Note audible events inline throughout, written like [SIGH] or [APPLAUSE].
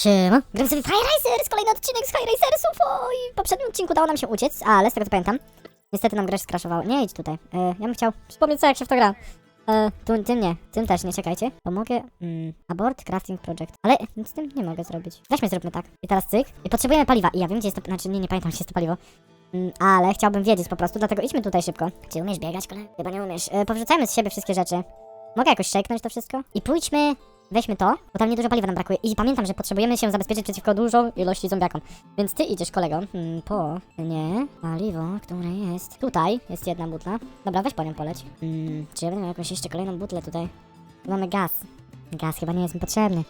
Siema. Gram sobie w High kolejny odcinek z High Risersów. Oj, w poprzednim odcinku udało nam się uciec, ale z tego co pamiętam, niestety nam gra się skraszowała. Nie idź tutaj. E, ja bym chciał przypomnieć co, jak się w to gra. E, tu, tym nie, tym też nie, czekajcie. Pomogę. Mm, abort Crafting Project. Ale nic z tym nie mogę zrobić. Weźmy, zróbmy tak. I teraz cyk. I potrzebujemy paliwa. I ja wiem, gdzie jest to, znaczy nie, nie pamiętam, gdzie jest to paliwo. Mm, ale chciałbym wiedzieć po prostu, dlatego idźmy tutaj szybko. Czy umiesz biegać, kolego? Chyba nie umiesz. E, powrzucajmy z siebie wszystkie rzeczy. Mogę jakoś shake'nąć to wszystko? I pójdźmy, weźmy to, bo tam nie dużo paliwa nam brakuje. I pamiętam, że potrzebujemy się zabezpieczyć przeciwko dużą ilości zombiakom. Więc ty idziesz, kolego, hmm, po nie paliwo, które jest tutaj. Jest jedna butla. Dobra, weź po nią poleć. Hmm, czy ja będę miał jakąś jeszcze kolejną butlę tutaj? Tu mamy gaz. Gaz chyba nie jest mi potrzebny.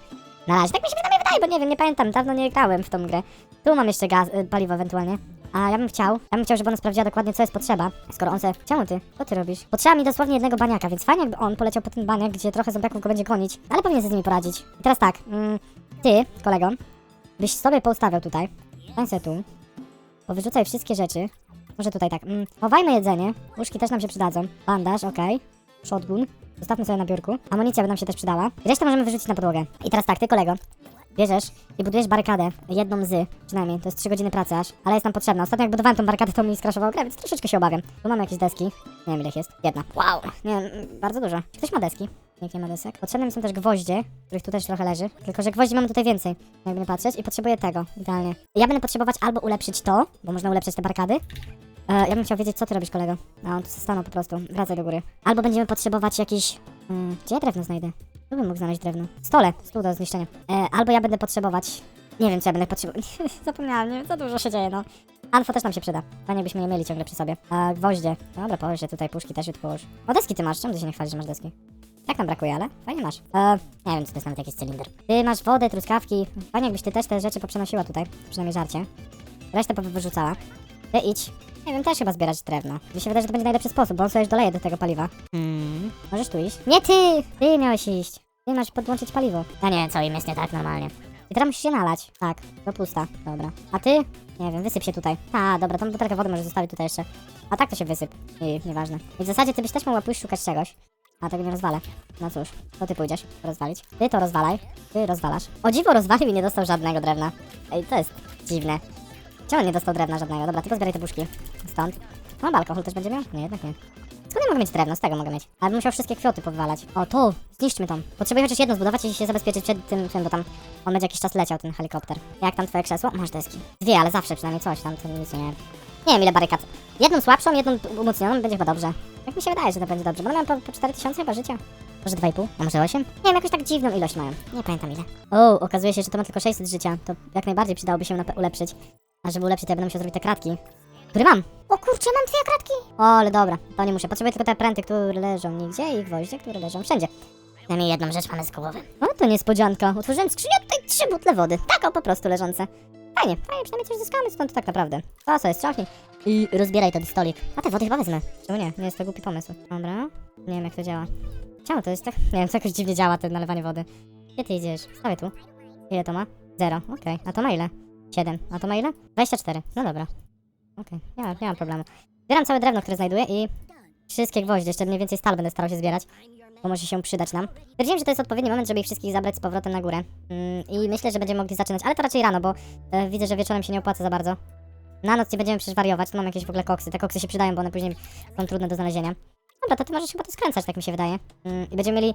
Na razie, tak mi się wydaje, bo nie wiem, nie pamiętam, dawno nie grałem w tą grę. Tu mam jeszcze gaz, y, paliwo ewentualnie. A ja bym chciał, ja bym chciał, żeby ona sprawdziła dokładnie, co jest potrzeba. Skoro on se... Czemu ty? Co ty robisz? Potrzeba mi dosłownie jednego baniaka, więc fajnie jakby on poleciał po ten baniak, gdzie trochę zombiaków go będzie gonić. Ale powinien sobie z nimi poradzić. I teraz tak, mm, ty, kolego, byś sobie poustawiał tutaj. Stań se tu. Powyrzucaj wszystkie rzeczy. Może tutaj tak. Mm, chowajmy jedzenie. Łóżki też nam się przydadzą. Bandaż, okej. Shotgun. Zostawmy sobie na biurku. Amunicja by nam się też przydała. I resztę możemy wyrzucić na podłogę. I teraz tak, ty kolego. Bierzesz i budujesz barykadę. Jedną z, przynajmniej. To jest 3 godziny pracy aż. Ale jest nam potrzebna. Ostatnio jak budowałem tą barykadę, to mi skraszowało grę, więc troszeczkę się obawiam. Tu mamy jakieś deski. Nie wiem ile ich jest. Jedna. Wow. Nie bardzo dużo. Czy ktoś ma deski? Nikt nie ma desek. Potrzebne mi są też gwoździe, których tu też trochę leży. Tylko, że gwoździ mamy tutaj więcej, jakby nie patrzeć. I potrzebuję tego, idealnie. Ja będę potrzebować albo ulepszyć to, bo można ulepszyć te barykady. E, ja bym chciał wiedzieć, co ty robisz, kolego. A on tu stanął po prostu. Wracaj do góry. Albo będziemy potrzebować jakiś... Mm, gdzie ja drewno znajdę? Tu bym mógł znaleźć drewno. Stole, stół do zniszczenia. E, albo ja będę potrzebować... Nie wiem, co ja będę potrzebować. [LAUGHS] Zapomniałam, nie wiem, za dużo się dzieje, no. Anfo też nam się przyda. Fajnie byśmy je mieli ciągle przy sobie. A gwoździe. Dobra, połóż je tutaj, puszki też połóż. O, deski ty masz, czemu ty się nie chwalisz, że masz deski? Jak nam brakuje, ale fajnie masz. E, nie wiem, co to jest nawet jakiś cylinder. Ty masz wodę, truskawki. Fajnie, jakbyś ty też te rzeczy poprzenosiła tutaj. Przynajmniej żarcie. Resztę wyrzucała. Ty idź. Nie wiem, też chyba zbierać drewno. Mi się wydaje, że to będzie najlepszy sposób, bo on sobie już doleje do tego paliwa. Hmm. Możesz tu iść? Nie ty! Ty miałeś iść. Ty masz podłączyć paliwo. Ja nie wiem, co im jest nie tak normalnie. I teraz musisz się nalać. Tak, to pusta. Dobra. A ty? Nie wiem, wysyp się tutaj. A, dobra, tą butelkę wody możesz zostawić tutaj jeszcze. A tak to się wysyp. I nieważne. I w zasadzie ty byś też mogła pójść szukać czegoś. A tego nie rozwalę. No cóż, to ty pójdziesz rozwalić. Ty to rozwalaj. Ty rozwalasz. O dziwo rozwalił i nie dostał żadnego drewna. Ej, to jest dziwne. Czemu nie dostał drewna żadnego? Dobra, tylko zbieraj te buszki. Stąd. No, alkohol też będzie miał? Nie, jednak nie. Skąd ja mogę mieć drewno? Z tego mogę mieć. Ale bym musiał wszystkie kwiaty powywalać. O, tu! Zniszczmy tą. Potrzebuję chociaż jedno zbudować i się zabezpieczyć przed tym, tym, bo tam on będzie jakiś czas leciał, ten helikopter. Jak tam twoje krzesło? Masz deski. Dwie, ale zawsze przynajmniej coś tam, to nic nie... Nie wiem ile barykad. Jedną słabszą, jedną umocnioną, będzie chyba dobrze. Jak mi się wydaje, że to będzie dobrze, bo mają po, po 4000 chyba życia. Może 2,5? A może 8? Nie wiem, jakoś tak dziwną ilość mają. Nie pamiętam ile. O, okazuje się, że to ma tylko 600 życia. To jak najbardziej przydałoby się ulepszyć. A żeby ulepszyć, to ja będę musiał zrobić te kratki. Które mam? O kurczę, mam dwie kratki! O, ale dobra, to nie muszę. Potrzebuję tylko te pręty, które leżą nigdzie i gwoździe, które leżą wszędzie. Najmniej jedną rzecz mamy z głowy. O, to niespodzianka. Otworzyłem skrzynię, tutaj trzy butle wody. Tak, o, po prostu leżące. Fajnie, fajnie, przynajmniej coś zyskamy stąd tak naprawdę. To co jest, trząchnij. I rozbieraj ten stolik. A te wody chyba wezmę. Czemu nie? Nie jest to głupi pomysł. Dobra. Nie wiem jak to działa. Czemu to jest tak? Nie wiem, to jakoś dziwnie działa to nalewanie wody. Gdzie ty idziesz? Stawię tu. Ile to ma? Zero. Okej. A to ma ile? 7. A to ma ile? 24. No dobra. Okej, nie, ma- nie mam problemu. Zbieram całe drewno, które znajduję i wszystkie gwoździe, jeszcze mniej więcej stal będę starał się zbierać, bo może się przydać nam. Stwierdziłem, że to jest odpowiedni moment, żeby ich wszystkich zabrać z powrotem na górę. Mm, I myślę, że będziemy mogli zaczynać, ale to raczej rano, bo e, widzę, że wieczorem się nie opłaca za bardzo. Na noc nie będziemy przecież wariować, tu mam jakieś w ogóle koksy. Te koksy się przydają, bo one później są trudne do znalezienia. Dobra, to ty możesz chyba to skręcać, tak mi się wydaje. Mm, I będziemy mieli,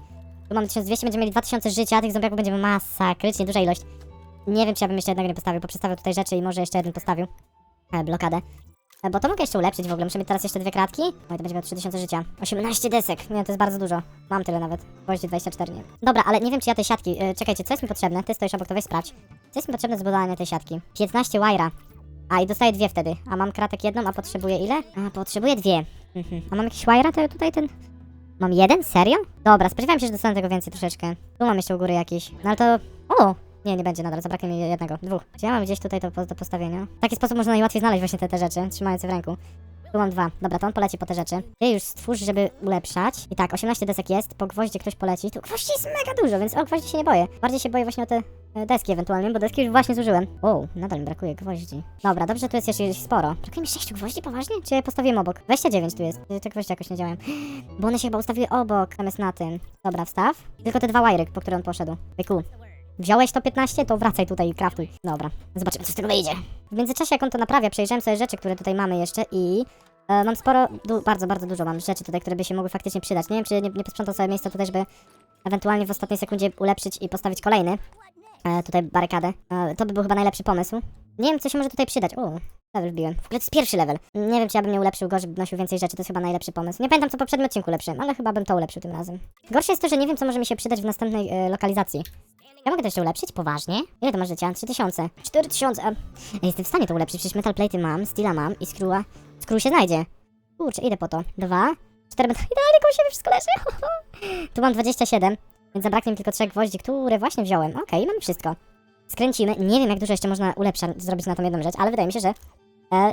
tu mamy 1200, będziemy mieli 2000 życia, tych zombiaków będziemy masakrycznie duża ilość. Nie wiem, czy ja bym jeszcze jednego nie postawił, bo przestawił tutaj rzeczy i może jeszcze jeden postawił. E, blokadę. E, Bo to mogę jeszcze ulepszyć w ogóle. Muszę mieć teraz jeszcze dwie kratki. Oj, to będzie miał 3000 życia. 18 desek. Nie, to jest bardzo dużo. Mam tyle nawet. Gwoździe 24, nie. Dobra, ale nie wiem, czy ja tej siatki... E, czekajcie, co jest mi potrzebne? Ty stoisz obok, to weź sprawdź. Co jest mi potrzebne do zbudowania tej siatki? 15 wajra. A, i dostaję dwie wtedy. A mam kratek jedną, a potrzebuję ile? A, potrzebuję dwie. Mhm. A mam jakiś wajra to tutaj ten... Mam jeden? Serio? Dobra, spodziewałem się, że dostanę tego więcej troszeczkę. Tu mam jeszcze u góry jakiś. No ale to... O! Nie, nie będzie nadal, zabraknie mi jednego, dwóch. Czy ja mam gdzieś tutaj to do postawienia? W taki sposób można najłatwiej znaleźć właśnie te, te rzeczy, trzymając je w ręku. Tu mam dwa. Dobra, to on poleci po te rzeczy. Ty już stwórz, żeby ulepszać. I tak, 18 desek jest, po gwoździe ktoś poleci. Tu gwoździ jest mega dużo, więc o gwoździ się nie boję. Bardziej się boję właśnie o te e, deski ewentualnie, bo deski już właśnie zużyłem. O, nadal mi brakuje gwoździ. Dobra, dobrze, tu jest jeszcze sporo. Brakuje mi 6 gwoździ, poważnie? Czy je postawiłem obok? 29 tu jest. Te gwoździe jakoś nie działają. [GASPS] Bo one się chyba ustawiły obok, zamiast na tym. Dobra, wstaw. Tylko te dwa wajry, po które on poszedł. Wyku. Wziąłeś to 15, to wracaj tutaj i craftuj. Dobra, zobaczymy co z tego wyjdzie. W międzyczasie jak on to naprawia, przejrzałem sobie rzeczy, które tutaj mamy jeszcze i e, mam sporo, bardzo, bardzo dużo mam rzeczy tutaj, które by się mogły faktycznie przydać. Nie wiem, czy nie, nie sobie miejsca tutaj, żeby ewentualnie w ostatniej sekundzie ulepszyć i postawić kolejny. E, tutaj barykadę. E, to by był chyba najlepszy pomysł. Nie wiem, co się może tutaj przydać. O, level wbiłem. W ogóle to jest pierwszy level. Nie wiem, czy ja bym nie ulepszył go, żeby nosił więcej rzeczy. To jest chyba najlepszy pomysł. Nie pamiętam, co poprzednim odcinku ulepszyłem, ale chyba bym to ulepszył tym razem. Gorsze jest to, że nie wiem, co może mi się przydać w następnej e, lokalizacji. Ja mogę to jeszcze ulepszyć? Poważnie? Ile to masz życia? 3000. 4000. A... Jestem w stanie to ulepszyć, przecież metal plate'y mam, steela mam i screwa. Screw się znajdzie. Kurczę, idę po to. Dwa, cztery metal... [LAUGHS] Idealnie koło siebie wszystko leży. [LAUGHS] tu mam 27, więc zabraknie mi tylko trzech gwoździ, które właśnie wziąłem. Okej, mamy wszystko. Skręcimy. Nie wiem, jak dużo jeszcze można ulepsza zrobić na tą jedną rzecz, ale wydaje mi się, że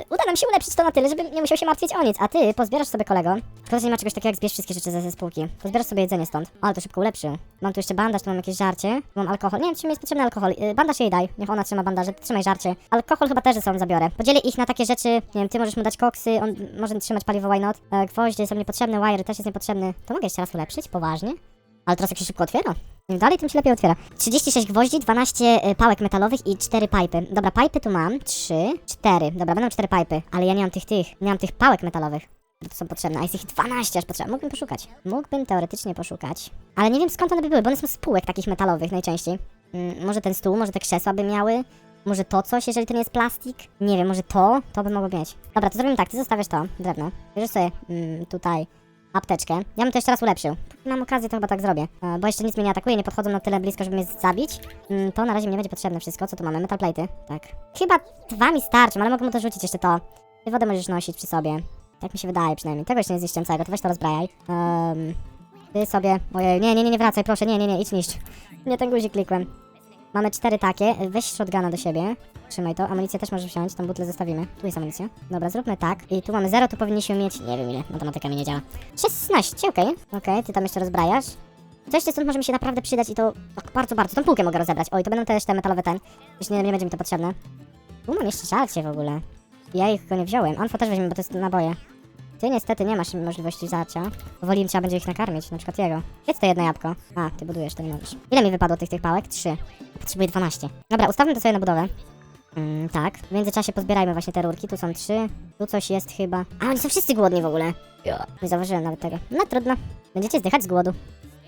uda nam się ulepszyć to na tyle, żeby nie musiał się martwić o nic. A ty pozbierasz sobie kolego. Szkoda, nie ma czegoś takiego jak zbierz wszystkie rzeczy ze zespółki. Pozbierasz sobie jedzenie stąd. Ale to szybko ulepszy. Mam tu jeszcze bandaż, tu mam jakieś żarcie, mam alkohol. Nie wiem, czy mi jest potrzebny alkohol. E, bandaż jej daj. Niech ona trzyma bandaże. Trzymaj żarcie. Alkohol chyba też ze sobą zabiorę. Podzielę ich na takie rzeczy. Nie wiem, ty możesz mu dać koksy, on może trzymać paliwo, why not? E, gwoździe są niepotrzebne, wire też jest niepotrzebny. To mogę jeszcze raz ulepszyć? Poważnie? Ale teraz jak się szybko otwiera. Im dalej, tym się lepiej otwiera. 36 gwoździ, 12 y, pałek metalowych i 4 pipy. Dobra, pipy tu mam. 3, 4. Dobra, będą 4 pipy, ale ja nie mam tych tych. Nie mam tych pałek metalowych. To są potrzebne, a jest ich 12 aż potrzebne. Mógłbym poszukać. Mógłbym teoretycznie poszukać. Ale nie wiem skąd one by były, bo one są z półek takich metalowych najczęściej. Mm, może ten stół, może te krzesła by miały. Może to coś, jeżeli to nie jest plastik? Nie wiem, może to? To by mogło mieć. Dobra, to zrobimy tak, ty zostawiasz to, drewno. Bierzesz sobie mm, tutaj apteczkę. Ja bym to jeszcze raz ulepszył. Mam okazję, to chyba tak zrobię. E, bo jeszcze nic mnie nie atakuje, nie podchodzą na tyle blisko, żeby mnie zabić. Mm, to na razie mi nie będzie potrzebne wszystko. Co tu mamy? Metal plate'y. Tak. Chyba dwa mi starczą, ale mogę mu to rzucić jeszcze to. Ty wodę możesz nosić przy sobie. Tak mi się wydaje przynajmniej. Tego jeszcze nie zniszczyłem całego, to weź to rozbrajaj. Um, ty sobie... Ojej, nie, nie, nie, nie wracaj, proszę, nie, nie, nie, idź niszcz. Nie ten guzik klikłem. Mamy cztery takie. Weź shotguna do siebie. Trzymaj to. Amunicję też możesz wziąć. Tą butlę zostawimy. Tu jest amunicja. Dobra, zróbmy tak. I tu mamy 0, tu powinniśmy mieć... Nie wiem ile. Matematyka mi nie działa. 16, okej. Okej, ty tam jeszcze rozbrajasz. Coś jeszcze stąd może mi się naprawdę przydać i to tak bardzo, bardzo. Tą półkę mogę rozebrać. Oj, to będą też te metalowe ten. Już nie, nie będzie mi to potrzebne. Tu mam jeszcze żarcie w ogóle. Ja ich go nie wziąłem. Anfo też weźmiemy, bo to jest naboje. Ty niestety nie masz możliwości zacia. Powoli trzeba będzie ich nakarmić, na przykład jego. Jedz to jedno jabłko. A, ty budujesz, to nie możesz. Ile mi wypadło tych tych pałek? Trzy. Potrzebuję 12. Dobra, ustawmy to sobie na budowę. Mm, tak. W międzyczasie pozbierajmy właśnie te rurki. Tu są trzy. Tu coś jest chyba. A, oni są wszyscy głodni w ogóle. Nie zauważyłem nawet tego. No trudno. Będziecie zdychać z głodu.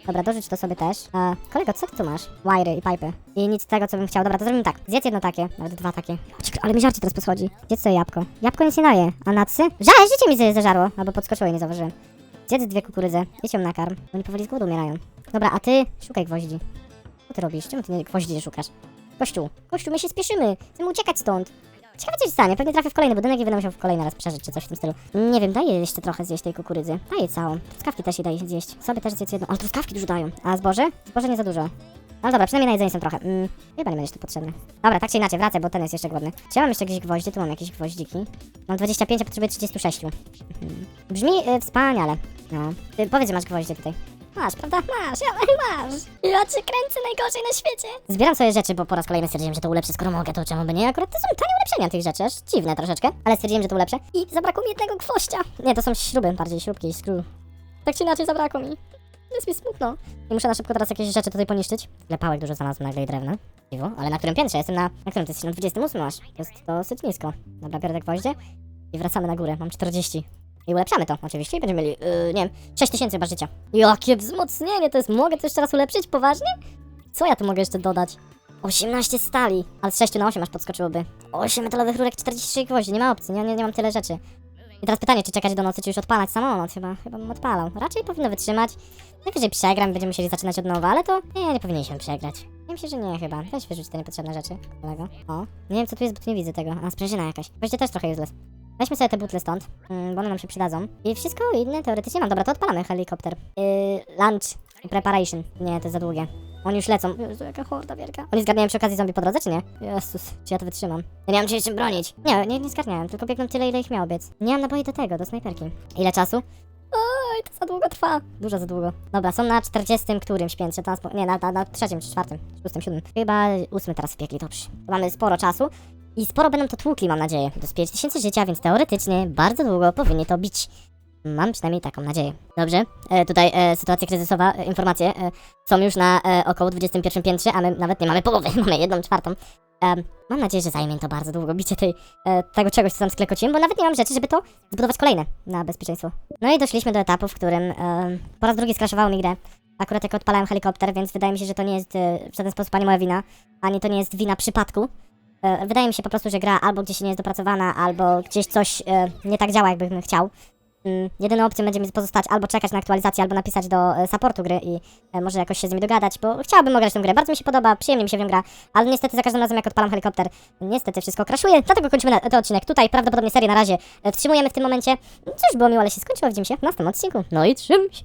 Dobra, dorzuć to sobie też. A, kolego, co ty tu masz? Wiry i pipy. I nic z tego, co bym chciał. Dobra, to zrobimy tak. Zjedz jedno takie, nawet dwa takie. Ale mi żarcie teraz poschodzi. Zjedz sobie jabłko. Jabłko nic nie daje. A nacy? Żal, życie mi zażarło. Albo podskoczyło i nie zauważyłem. Zjedz dwie kukurydzy. Jedź ją nakarm. Oni powoli z głodu umierają. Dobra, a ty szukaj gwoździ. Co ty robisz? Czemu ty nie gwoździ nie szukasz? Kościół, kościół, my się spieszymy. Chcemy uciekać stąd. Ciekawe co się stanie, pewnie trafię w kolejny budynek i będę musiał w kolejny raz przeżyć, czy coś w tym stylu. Nie wiem, daję jeszcze trochę zjeść tej kukurydzy. Daję całą. Truskawki też jej daję zjeść. Sobie też zjeść jedną, ale truskawki dużo dają. A zboże? Zboże nie za dużo. Ale dobra, przynajmniej na jedzenie są trochę. Mm, chyba nie będziesz tu potrzebny. Dobra, tak czy inaczej, wracaj, bo ten jest jeszcze głodny. Czy ja mam jeszcze jakieś gwoździe? Tu mam jakieś gwoździki. Mam 25, a potrzebuję 36. Mhm. Brzmi y, wspaniale. No. Ty, powiedz, że masz gwoździe tutaj. Masz, prawda? Masz, ja masz. Ja cię kręcę najgorzej na świecie. Zbieram sobie rzeczy, bo po raz kolejny stwierdziłem, że to ulepszę, skoro mogę, to czemu by nie? Akurat to są tanie ulepszenia tych rzeczy, aż dziwne troszeczkę, ale stwierdziłem, że to ulepszę. I zabrakło mi jednego gwoździa. Nie, to są śruby, bardziej śrubki, screw. Tak czy inaczej zabrakło mi. Jest mi smutno. I muszę na szybko teraz jakieś rzeczy tutaj poniszczyć. Ile pałek dużo znalazłem nagle i drewna. Ale na którym piętrze? Jestem na... Na którym? Ty jesteś na 28 aż. To jest dosyć nisko. Dobra, biorę te gwoździe i wracamy na górę. Mam 40. I ulepszamy to oczywiście i będziemy mieli, yy, nie wiem, 6000 chyba życia. Jakie wzmocnienie to jest, mogę to jeszcze raz ulepszyć? Poważnie? Co ja tu mogę jeszcze dodać? 18 stali, ale z 6 na 8 aż podskoczyłoby. 8 metalowych rurek, 46 gwoździ, nie ma opcji, nie, nie, nie mam tyle rzeczy. I teraz pytanie, czy czekać do nocy, czy już odpalać samolot? Chyba, chyba bym odpalał. Raczej powinno wytrzymać. Najwyżej przegram, będziemy musieli zaczynać od nowa, ale to nie, nie powinniśmy przegrać. Ja myślę, że nie chyba. Weź wyrzuć te niepotrzebne rzeczy, kolego. O, nie wiem co tu jest, bo tu nie widzę tego. A, sprężyna jakaś. Weźcie też trochę useless. Weźmy sobie te butle stąd, mm, bo one nam się przydadzą. I wszystko inne teoretycznie mam. Dobra, to odpalamy helikopter. Yy, lunch preparation. Nie, to jest za długie. Oni już lecą. Jezu, jaka horda wielka. Oni zgarniają przy okazji zombie po drodze, czy nie? Jezus, czy ja to wytrzymam? Nie mam się czym bronić. Nie, nie, nie zgarniałem, tylko biegną tyle, ile ich miało biec. Nie mam naboi do tego, do snajperki. Ile czasu? Oj, to za długo trwa. Dużo za długo. Dobra, są na 40 którymś piętrze. Nie, na, na, na trzecim czy czwartym, szóstym, siódmym. Chyba ósmy teraz wbiegli, dobrze. Mamy sporo czasu. I sporo będą to tłukli, mam nadzieję. Jest 5000 życia, więc teoretycznie bardzo długo powinni to bić. Mam przynajmniej taką nadzieję. Dobrze, e, tutaj e, sytuacja kryzysowa, e, informacje e, są już na e, około 21 piętrze, a my nawet nie mamy połowy, [LAUGHS] mamy jedną czwartą. Em, mam nadzieję, że zajmie mi to bardzo długo bicie tej, e, tego czegoś, co tam sklekociłem, bo nawet nie mam rzeczy, żeby to zbudować kolejne na bezpieczeństwo. No i doszliśmy do etapu, w którym e, po raz drugi skraszowało mi grę. Akurat jak odpalałem helikopter, więc wydaje mi się, że to nie jest e, w żaden sposób ani moja wina, ani to nie jest wina przypadku. E, wydaje mi się po prostu, że gra albo gdzieś nie jest dopracowana, albo gdzieś coś e, nie tak działa, jakbym chciał. Mm, Jedyną opcją będzie mi pozostać albo czekać na aktualizację, albo napisać do e, supportu gry i e, może jakoś się z nimi dogadać, bo chciałabym ograć tę grę. Bardzo mi się podoba, przyjemnie mi się w nią gra, ale niestety za każdym razem jak odpalam helikopter, niestety wszystko kraszuje, dlatego kończymy ten odcinek tutaj. Prawdopodobnie serię na razie e, wstrzymujemy w tym momencie. Cóż, było miło, ale się skończyło. Widzimy się w następnym odcinku. No i trzym się!